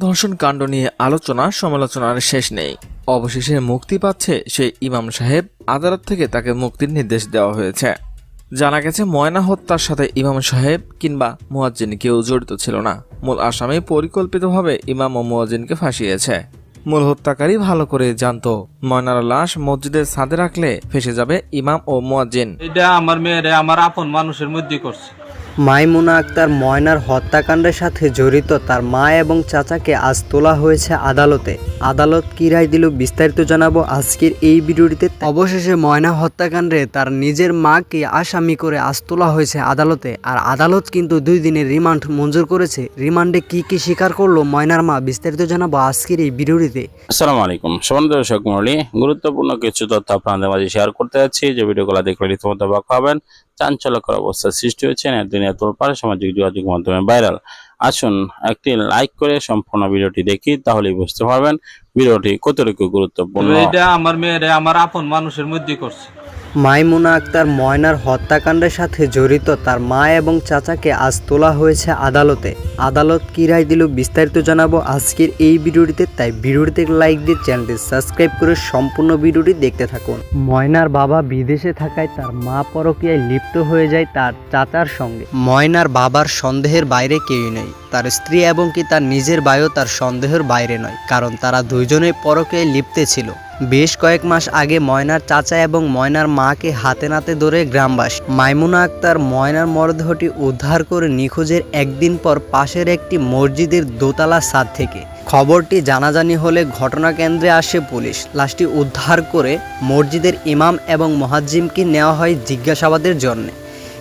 ধর্ষণ কাণ্ড নিয়ে আলোচনা, সমালোচনার শেষ নেই। অবশেষে মুক্তি পাচ্ছে সেই ইমাম সাহেব। আদালত থেকে তাকে মুক্তির নির্দেশ দেওয়া হয়েছে। জানা গেছে, ময়না হত্যার সাথে ইমাম সাহেব কিংবা মুয়াজ্জিন কেউ জড়িত ছিল না। মূল আসামি পরিকল্পিতভাবে ইমাম ও মুয়াজ্জিনকে ফাঁসিয়েছে। মূল হত্যাকারী ভালো করে জানতো, ময়নার লাশ মসজিদের ছাদে রাখলে ফেসে যাবে ইমাম ও মুয়াজ্জিন। এটা আমার মেয়েরে, আমার আপন মানুষের মধ্যে করছে। মাইমুনা আক্তার ময়নার হত্যাকাণ্ডের সাথে জড়িত তার মা এবং চাচাকে আজ তোলা হয়েছে আদালতে। আদালত কি রায় দিল বিস্তারিত জানাব আজকের এই ভিডিওটিতে। অবশেষে ময়না হত্যাকাণ্ডে তার নিজের মাকে আসামি করে আজ তোলা হয়েছে আদালতে। আর আদালত কিন্তু দুই দিনের রিমান্ড মঞ্জুর করেছে। রিমান্ডে কি কি স্বীকার করল ময়নার মা বিস্তারিত জানাব আজকের এই ভিডিওটিতে। আসসালামু আলাইকুম। সমান দর্শক মন্ডলী গুরুত্বপূর্ণ কিছু তথ্য আপনাদের মাঝে শেয়ার করতে যাচ্ছি। যে ভিডিওগুলো দেখলে রীতিমতো অবাক হবেন চাঞ্চল্যকর অবস্থা সৃষ্টি হয়েছে। না দুনিয়া তোলপার সামাজিক যোগাযোগ মাধ্যমে ভাইরাল। আসুন, একটি লাইক করে সম্পূর্ণ ভিডিওটি দেখি তাহলে বুঝতে পারবেন ভিডিওটি কতটুকু গুরুত্বপূর্ণ। এটা আমার মেয়েরে, আমার আপন মানুষের মধ্যে করছে। মাইমুনা আক্তার ময়নার হত্যাকাণ্ডের সাথে জড়িত তার মা এবং চাচাকে আজ তোলা হয়েছে আদালতে। আদালত কি রায় দিল বিস্তারিত জানাব আজকের এই ভিডিওটিতে, তাই ভিডিওটিতে লাইক দিয়ে চ্যানেলটি সাবস্ক্রাইব করে সম্পূর্ণ ভিডিওটি দেখতে থাকুন। ময়নার বাবা বিদেশে থাকায় তার মা পরকীয়ায় লিপ্ত হয়ে যায় তার চাচার সঙ্গে। ময়নার বাবার সন্দেহের বাইরে কেউই নেই। তার স্ত্রী এবং কি তার নিজের ভাইও তার সন্দেহের বাইরে নয়, কারণ তারা দুইজনেই পরকীয়ায় লিপ্তে ছিল। বেশ কয়েক মাস আগে ময়নার চাচা এবং ময়নার মাকে হাতে নাতে ধরে গ্রামবাসী মাইমুনা আক্তার ময়নার মরদেহটি উদ্ধার করে নিখোঁজের একদিন পর পাশের একটি মসজিদের দোতলা ছাদ থেকে। খবরটি জানাজানি হলে ঘটনা কেন্দ্রে আসে পুলিশ। লাশটি উদ্ধার করে মসজিদের ইমাম এবং মহাজ্জিমকে নেওয়া হয় জিজ্ঞাসাবাদের জন্য।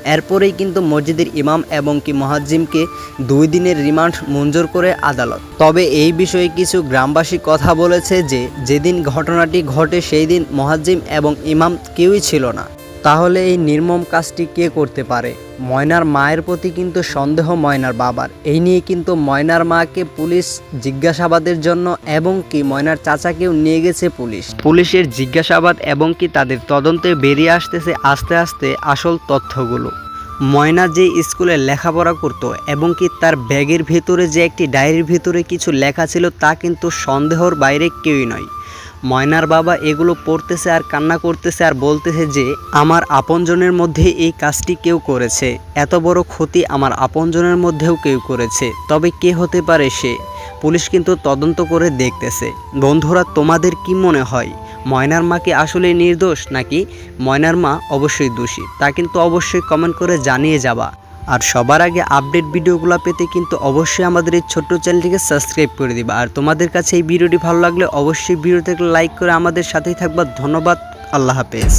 এরপরেই কিন্তু মসজিদের ইমাম এবং কি মহাজিমকে দুই দিনের রিমান্ড মঞ্জুর করে আদালত। তবে এই বিষয়ে কিছু গ্রামবাসী কথা বলেছে যে, যেদিন ঘটনাটি ঘটে সেই দিন মহাজিম এবং ইমাম কেউই ছিল না। তাহলে এই নির্মম কাজটি কে করতে পারে? ময়নার মায়ের প্রতি কিন্তু সন্দেহ ময়নার বাবার। এই নিয়ে কিন্তু ময়নার মাকে পুলিশ জিজ্ঞাসাবাদের জন্য এবং কি ময়নার চাচাকেও নিয়ে গেছে পুলিশ। পুলিশের জিজ্ঞাসাবাদ এবং কি তাদের তদন্তে বেরিয়ে আসতেছে আস্তে আস্তে আসল তথ্যগুলো। ময়না যে স্কুলে লেখাপড়া করত এবং কি তার ব্যাগের ভেতরে যে একটি ডায়েরির ভেতরে কিছু লেখা ছিল তা কিন্তু সন্দেহর বাইরে কেউই নয়। ময়নার বাবা এগুলো পড়তেছে আর কান্না করতেছে আর বলতেছে যে, আমার আপনজনের মধ্যে এই কাজটি কেউ করেছে। এত বড় ক্ষতি আমার আপনজনের মধ্যেও কেউ করেছে। তবে কে হতে পারে সে? পুলিশ কিন্তু তদন্ত করে দেখতেছে। বন্ধুরা, তোমাদের কি মনে হয়? ময়নার মা কি আসলে নির্দোষ নাকি? ময়নার মা অবশ্যই দোষী, তা কিন্তু অবশ্যই কমেন্ট করে জানিয়ে যাবা। আর সবার আগে আপডেট ভিডিওগুলো পেতে কিন্তু অবশ্যই আমাদের এই ছোট্ট চ্যানেলটিকে সাবস্ক্রাইব করে দিবা। আর তোমাদের কাছে এই ভিডিওটি ভালো লাগলে অবশ্যই ভিডিওতে লাইক করে আমাদের সাথেই থাকবা। ধন্যবাদ, আল্লাহ হাফেজ।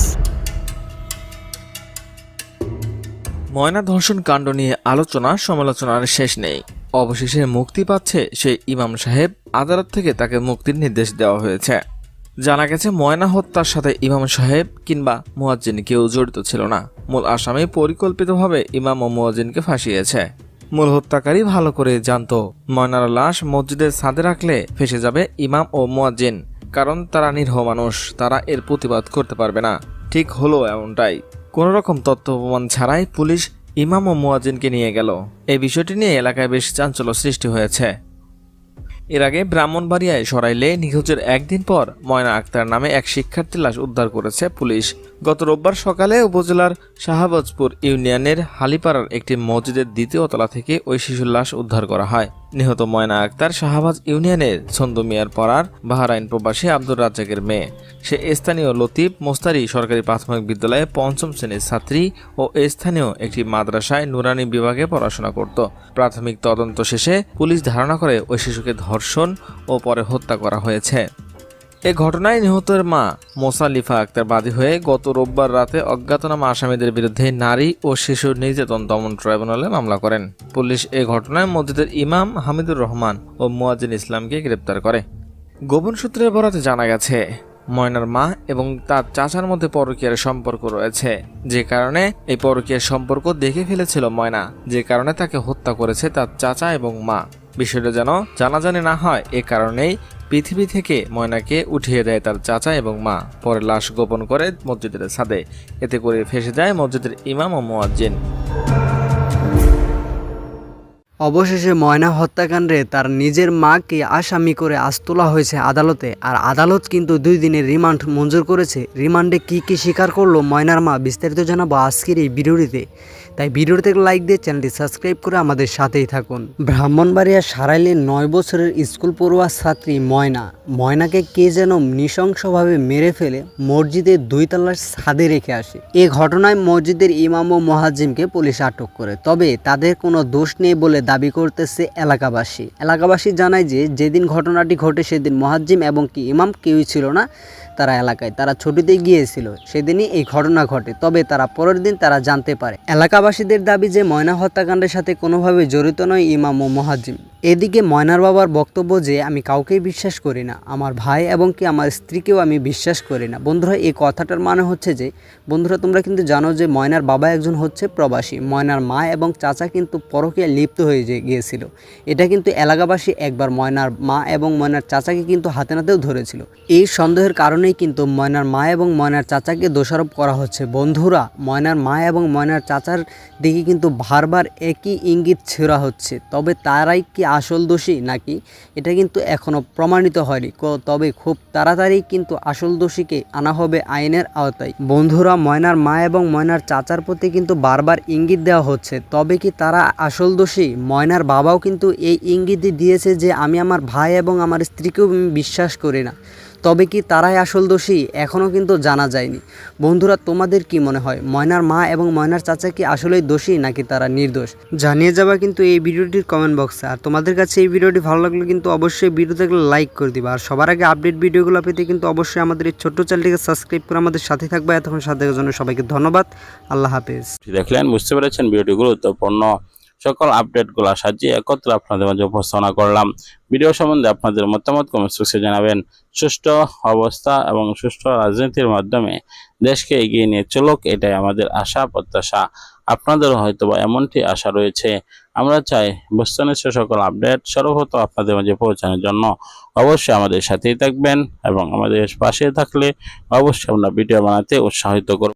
ময়না ধর্ষণ কাণ্ড নিয়ে আলোচনা, সমালোচনার শেষ নেই। অবশেষে মুক্তি পাচ্ছে সেই ইমাম সাহেব। আদালত থেকে তাকে মুক্তির নির্দেশ দেওয়া হয়েছে। জানা গেছে, ময়না হত্যার সাথে ইমাম সাহেব কিংবা মুয়াজ্জিন কেউ জড়িত ছিল না। মূল আসামি পরিকল্পিতভাবে ইমাম ও মুয়াজ্জিনকে ফাঁসিয়েছে। মূল হত্যাকারী ভালো করে জানত, ময়নার লাশ মসজিদের ছাদে রাখলে ফেসে যাবে ইমাম ও মুয়াজ্জিন, কারণ তারা নিরীহ মানুষ, তারা এর প্রতিবাদ করতে পারবে না। ঠিক হলো এমনটাই। কোনো রকম তথ্য প্রমাণ ছাড়াই পুলিশ ইমাম ও মুয়াজ্জিনকে নিয়ে গেল। এই বিষয়টি নিয়ে এলাকায় বেশ চাঞ্চল্য সৃষ্টি হয়েছে। এর আগে ব্রাহ্মণবাড়িয়ায় সরাইলে নিখোঁজের একদিন পর ময়না আক্তার নামে এক শিক্ষার্থী লাশ উদ্ধার করেছে পুলিশ। গত রোববার সকালে উপজেলার শাহাবাজপুর ইউনিয়নের হালিপাড়ার একটি মসজিদের দ্বিতীয় তলা থেকে ওই শিশুর লাশ উদ্ধার করা হয়। নিহত ময়না আক্তার শাহবাজ ইউনিয়নের ছন্দমিয়ার পাড়ার বাহারাইন প্রবাসী আব্দুর রাজ্জাকের মেয়ে। সে স্থানীয় লতিফ মোস্তারি সরকারি প্রাথমিক বিদ্যালয়ে পঞ্চম শ্রেণির ছাত্রী ও স্থানীয় একটি মাদ্রাসায় নুরানি বিভাগে পড়াশোনা করত। প্রাথমিক তদন্ত শেষে পুলিশ ধারণা করে ওই শিশুকে ধর্ষণ ও পরে হত্যা করা হয়েছে। এ ঘটনায় নিহতের মা মোসালিফা আক্তার বাদী হয়ে গত রোববার রাতে অজ্ঞাতনামা আসামিদের বিরুদ্ধে নারী ও শিশু নির্যাতন দমন ট্রাইব্যুনালে মামলা করেন। পুলিশ এ ঘটনায় মসজিদের ইমাম হামিদুর রহমান ও মুয়াজ্জিন ইসলামকে গ্রেপ্তার করে। গোপন সূত্রের বরাতে জানা গেছে, ময়নার মা এবং তার চাচার মধ্যে পরকীয়ার সম্পর্ক রয়েছে। যে কারণে এই পরকীয়ার সম্পর্ক দেখে ফেলেছিল ময়না, যে কারণে তাকে হত্যা করেছে তার চাচা এবং মা। বিষয়টা যেন জানাজানি না হয়, এ কারণেই পৃথিবী থেকে ময়নাকে উঠিয়ে দেয় তার চাচা এবং মা। পরে লাশ গোপন করে মসজিদের ছাদে। এতে করে ফেসে যায় মসজিদের ইমাম ও মুয়াজ্জিন। অবশেষে ময়না হত্যাকাণ্ডে তার নিজের মাকে আসামি করে আজ তোলা হয়েছে আদালতে। আর আদালত কিন্তু দুই দিনের রিমান্ড মঞ্জুর করেছে। রিমান্ডে কি কি স্বীকার করল ময়নার মা বিস্তারিত জানাব আজকের এই ভিডিওটিতে। তাই ভিডিওটিতে লাইক দিয়ে চ্যানেলটি সাবস্ক্রাইব করে আমাদের সাথেই থাকুন। ব্রাহ্মণবাড়িয়া সারাইলে নয় বছরের স্কুল পড়ুয়া ছাত্রী ময়না। ময়নাকে কে যেন নৃশংসভাবে মেরে ফেলে মসজিদের দুই তলার ছাদে রেখে আসে। এ ঘটনায় মসজিদের ইমাম ও মহাজিমকে পুলিশ আটক করে। তবে তাদের কোনো দোষ নেই বলে দাবি করতেছে এলাকাবাসী। এলাকাবাসী জানায় যে, যেদিন ঘটনাটি ঘটে সেদিন মহাজিম এবং কি ইমাম কেউই ছিল না তারা এলাকায়। তারা ছুটিতে গিয়েছিল। সেদিনই এই ঘটনা ঘটে। তবে তারা পরের দিন তারা জানতে পারে। এলাকাবাসীদের দাবি যে ময়না হত্যাকাণ্ডের সাথে কোনোভাবে জড়িত নয় ইমাম ও মহাজিম। এদিকে ময়নার বাবার বক্তব্য যে, আমি কাউকেই বিশ্বাস করি না। আমার ভাই এবং কি আমার স্ত্রীকেও আমি বিশ্বাস করি না। বন্ধুরা, এই কথাটার মানে হচ্ছে যে, বন্ধুরা, তোমরা কিন্তু জানো যে, ময়নার বাবা একজন হচ্ছে প্রবাসী। ময়নার মা এবং চাচা কিন্তু পরকীয়া লিপ্ত হয়ে গিয়েছিল। এটা কিন্তু এলাকাবাসী একবার ময়নার মা এবং ময়নার চাচাকে কিন্তু হাতে নাতেও ধরেছিল। এই সন্দেহের কারণেই কিন্তু ময়নার মা এবং ময়নার চাচাকে দোষারোপ করা হচ্ছে। বন্ধুরা, ময়নার মা এবং ময়নার চাচার দিকে কিন্তু বারবার একই ইঙ্গিত ছেঁড়া হচ্ছে। তবে তারাই কি আসল দোষী নাকি? এটা কিন্তু এখনও প্রমাণিত হয়নি। তবে খুব তাড়াতাড়ি কিন্তু আসল দোষীকে আনা হবে আইনের আওতায়। বন্ধুরা, ময়নার মা এবং ময়নার চাচার প্রতি কিন্তু বারবার ইঙ্গিত দেওয়া হচ্ছে। তবে কি তারা আসল দোষী? ময়নার বাবাও কিন্তু এই ইঙ্গিতই দিয়েছে যে, আমি আমার ভাই এবং আমার স্ত্রীকেও বিশ্বাস করি না। তবে কি তারাই আসল দোষী? এখনও কিন্তু জানা যায়নি। বন্ধুরা, তোমাদের কি মনে হয়? ময়নার মা এবং ময়নার চাচা কি আসলেই দোষী নাকি তারা নির্দোষ? জানিয়ে যাবা কিন্তু এই ভিডিওটির কমেন্ট বক্সে আর তোমাদের কাছে এই ভিডিওটি ভালো লাগলে কিন্তু অবশ্যই ভিডিওতে লাইক করে দিবা। আর সবার আগে আপডেট ভিডিওগুলো পেতে কিন্তু অবশ্যই আমাদের এই ছোট্ট চ্যানেলটিকে সাবস্ক্রাইব করে আমাদের সাথে থাকবে। এতক্ষণ সাথে জন্য সবাইকে ধন্যবাদ। আল্লাহ হাফেজ। দেখলেন, বুঝতে পেরেছেন ভিডিওটি গুরুত্বপূর্ণ সকল আপডেটগুলো সাজিয়ে একত্রে আপনাদের মাঝে উপস্থাপনা করলাম। ভিডিও সম্বন্ধে আপনাদের মতামত কমেন্ট বক্সে জানাবেন। সুষ্ঠু অবস্থা এবং সুষ্ঠু রাজনীতির মাধ্যমে দেশকে এগিয়ে নিয়ে চলুক, এটাই আমাদের আশা, প্রত্যাশা। আপনাদের হয়তো বা এমনটি আশা রয়েছে। আমরা চাই বস্তুনিষ্ঠ সকল আপডেট সর্বপ্রথম আপনাদের মাঝে পৌঁছানোর জন্য। অবশ্যই আমাদের সাথেই থাকবেন এবং আমাদের পাশে থাকলে অবশ্যই আমরা ভিডিও বানাতে উৎসাহিত করব।